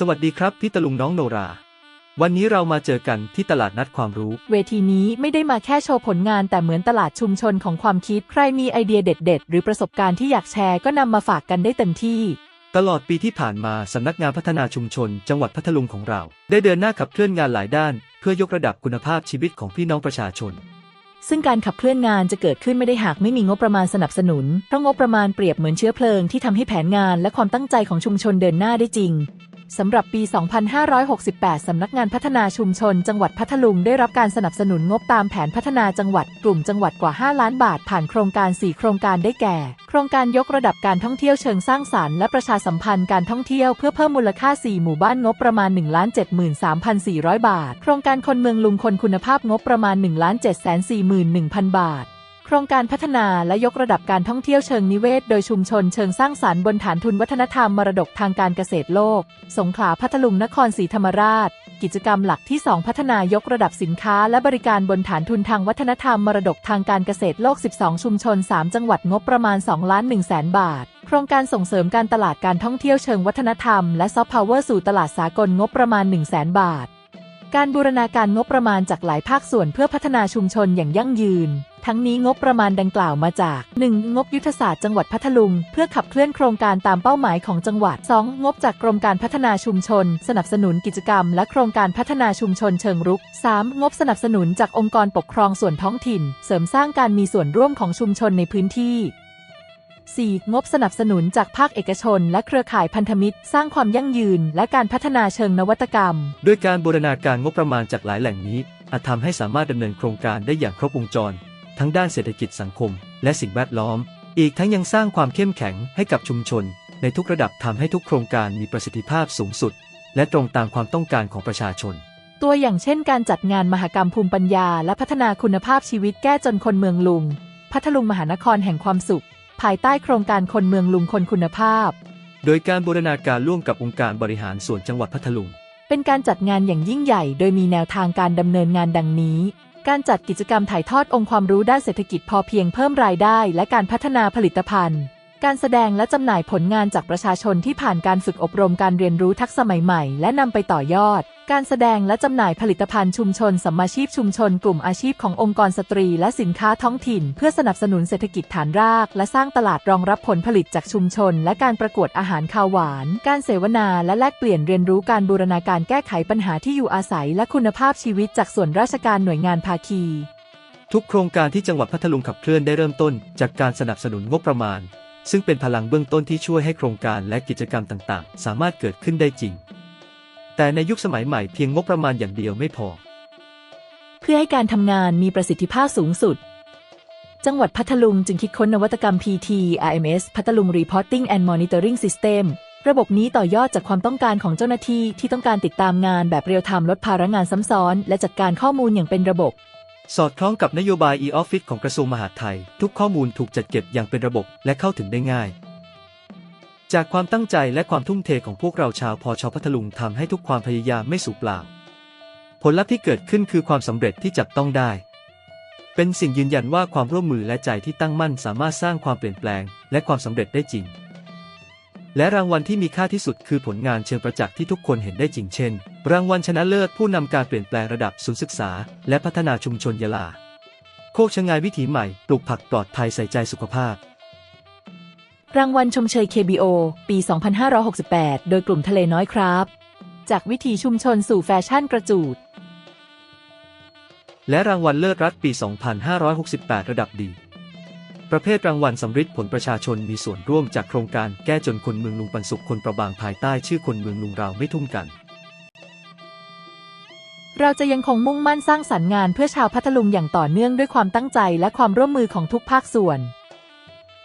สวัสดีครับ พี่ตะลุงน้องโนรา วันนี้เรามาเจอกันที่ตลาดนัดความรู้ เวทีนี้ไม่ได้มาแค่โชว์ผลงานแต่เหมือนตลาดชุมชนของความคิด ใครมีไอเดียเด็ด ๆ หรือประสบการณ์ที่อยากแชร์ก็นำมาฝากกันได้เต็มที่ ตลอดปีที่ผ่านมาสำนักงานพัฒนาชุมชน จังหวัดพัทลุงของเรา ได้เดินหน้าขับเคลื่อนงานหลายด้าน เพื่อยกระดับคุณภาพชีวิตของพี่น้องประชาชนซึ่งการขับเคลื่อนงานจะเกิดขึ้นไม่ได้หากไม่มีงบประมาณสนับสนุน เพราะงบประมาณเปรียบเหมือนเชื้อเพลิงที่ทำให้แผนงานและความตั้งใจของชุมชนเดินหน้าได้จริง สำหรับปี 2568 สำนักงานพัฒนาชุมชน จังหวัดพัทลุงได้รับการสนับสนุนงบตามแผนพัฒนาจังหวัดกลุ่มจังหวัดกว่า 5 ล้านบาท ผ่านโครงการ 4 โครงการได้แก่ โครงการยกระดับการท่องเที่ยวเชิงสร้างสรรค์และประชาสัมพันธ์การท่องเที่ยวเพื่อเพิ่มมูลค่า 4 หมู่บ้านงบประมาณ 1 73,400 บาท โครงการคนเมืองลุงคนคุณภาพงบประมาณ 1 741,000 บาท ครงการพัฒนาและยกระดับการท่องเที่ยวเชิงนิเวศ โดยชุมชนเชิงสร้างสรรค์บนฐานทุนวัฒนธรรมมรดกทางการเกษตรโลก สงขลาพัทลุงนครศรีธรรมราช กิจกรรมหลักที่ 2 พัฒนายกระดับสินค้าและบริการบนฐานทุนทางวัฒนธรรมมรดกทางการเกษตรโลก 12 ชุมชน 3 จังหวัดงบประมาณ2ล้าน1แสนบาท โครงการส่งเสริมการตลาดการท่องเที่ยวเชิงวัฒนธรรม และซอฟต์พาวเวอร์สู่ตลาดสากลงบประมาณ1แสนบาท การบูรณาการงบประมาณจากหลายภาคส่วนเพื่อพัฒนาชุมชนอย่างยั่งยืน ทั้งนี้งบประมาณดังกล่าวมาจาก 1. งบยุทธศาสตร์จังหวัดพัทลุง เพื่อขับเคลื่อนโครงการตามเป้าหมายของจังหวัด 2. งบจากกรมการพัฒนาชุมชน สนับสนุนกิจกรรม และโครงการพัฒนาชุมชนเชิงรุก 3. งบสนับสนุนจากองค์กรปกครองส่วนท้องถิ่น เสริมสร้างการมีส่วนร่วมของชุมชนในพื้นที่ 4. งบสนับสนุนจากภาคเอกชน และเครือข่ายพันธมิตร สร้างความยั่งยืน และการพัฒนาเชิงนวัตกรรม ด้วยการบูรณาการงบประมาณจากหลายแหล่งนี้ อาจทำให้สามารถดำเนินโครงการได้อย่างครบวงจร ทั้งด้านเศรษฐกิจสังคม และสิ่งแวดล้อม อีกทั้งยังสร้างความเข้มแข็งให้กับชุมชน ในทุกระดับทำให้ทุกโครงการมีประสิทธิภาพสูงสุด และตรงตามความต้องการของประชาชนตัวอย่างเช่นการจัดงานมหกรรมภูมิปัญญา และพัฒนาคุณภาพชีวิตแก้จนคนเมืองลุง พัทลุงมหานครแห่งความสุข ภายใต้โครงการคนเมืองลุงคนคุณภาพ โดยการบูรณาการร่วมกับองค์การบริหารส่วนจังหวัดพัทลุง เป็นการจัดงานอย่างยิ่งใหญ่ โดยมีแนวทางการดำเนินงานดังนี้ การจัดกิจกรรมถ่ายทอดองค์ความรู้ด้านเศรษฐกิจพอเพียงเพิ่มรายได้ และการพัฒนาผลิตภัณฑ์ การแสดงและจำหน่ายผลงานจากประชาชนที่ผ่านการฝึกอบรมการเรียนรู้ทักษะใหม่ๆ และนำไปต่อยอด การแสดงและจำหน่ายผลิตภัณฑ์ชุมชนสัมมาชีพชุมชน กลุ่มอาชีพขององค์กรสตรี และสินค้าท้องถิ่น เพื่อสนับสนุนเศรษฐกิจฐานราก และสร้างตลาดรองรับผลผลิตจากชุมชน และการประกวดอาหารคาวหวาน การเสวนาและแลกเปลี่ยนเรียนรู้การบูรณาการแก้ไขปัญหาที่อยู่อาศัย และคุณภาพชีวิตจากส่วนราชการหน่วยงานภาคี ทุกโครงการที่จังหวัดพัทลุงขับเคลื่อนได้เริ่มต้น จากการสนับสนุนงบประมาณ ซึ่งเป็นพลังเบื้องต้นที่ช่วยให้โครงการและกิจกรรมต่างๆ สามารถเกิดขึ้นได้จริง แต่ในยุคสมัยใหม่เพียงงบประมาณอย่างเดียวไม่พอ เพื่อให้การทำงานมีประสิทธิภาพสูงสุด จังหวัดพัทลุงจึงคิดค้นนวัตกรรม PT RMS พัทลุง Reporting and Monitoring System ระบบนี้ต่อยอดจากความต้องการของเจ้าหน้าที่ที่ต้องการติดตามงานแบบเรียลไทม์ลดภาระงานซ้ำซ้อน และจัดการข้อมูลอย่างเป็นระบบ สอดคล้องกับนโยบาย e-office ของกระทรวงมหาดไทย ทุกข้อมูลถูกจัดเก็บอย่างเป็นระบบและเข้าถึงได้ง่าย จากความตั้งใจและความทุ่มเทของพวกเราชาวพอชพัทลุงทำให้ทุกความพยายามไม่สูญเปล่า ผลลัพธ์ที่เกิดขึ้นคือความสำเร็จที่จับต้องได้ เป็นสิ่งยืนยันว่าความร่วมมือและใจที่ตั้งมั่นสามารถสร้างความเปลี่ยนแปลง และความสำเร็จได้จริง และรางวัลที่มีค่าที่สุดคือผลงานเชิงประจักษ์ที่ทุกคนเห็นได้จริงเช่น รางวัลชนะเลิศผู้นำการเปลี่ยนแปลงระดับศูนย์ศึกษา และพัฒนาชุมชนยะลา โคกชะงายวิถีใหม่ ปลูกผักปลอดภัยใส่ใจสุขภาพ รางวัลชมเชย KBO ปี 2568 โดยกลุ่มทะเลน้อยครับ จากวิถีชุมชนสู่แฟชั่นกระจูด และรางวัลเลิศรัฐปี 2568 ระดับดี ประเภทรางวัลสำริดผลประชาชนมีส่วนร่วมจากโครงการแก้จนคนเมืองลุงปันสุขคนประบางภายใต้ชื่อคนเมืองลุงเราไม่ทุ่มกัน เราจะยังคงมุ่งมั่นสร้างสรรค์งานเพื่อชาวพัทลุงอย่างต่อเนื่องด้วยความตั้งใจและความร่วมมือของทุกภาคส่วน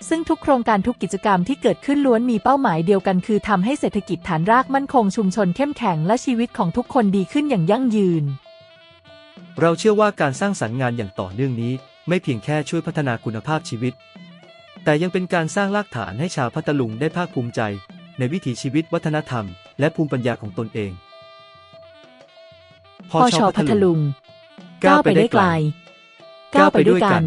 ซึ่งทุกโครงการทุกกิจกรรมที่เกิดขึ้นล้วนมีเป้าหมายเดียวกัน คือทำให้เศรษฐกิจฐานรากมั่นคงชุมชนเข้มแข็งและชีวิตของทุกคนดีขึ้นอย่างยั่งยืน เราเชื่อว่าการสร้างสรรค์งานอย่างต่อเนื่องนี้ ไม่เพียงแค่ช่วยพัฒนาคุณภาพชีวิต แต่ยังเป็นการสร้างรากฐานให้ชาวพัทลุงได้ภาคภูมิใจ ในวิถีชีวิตวัฒนธรรม และภูมิปัญญาของตนเอง พอชอพัทลุง ก้าวไปได้ไกล ก้าวไปด้วยกัน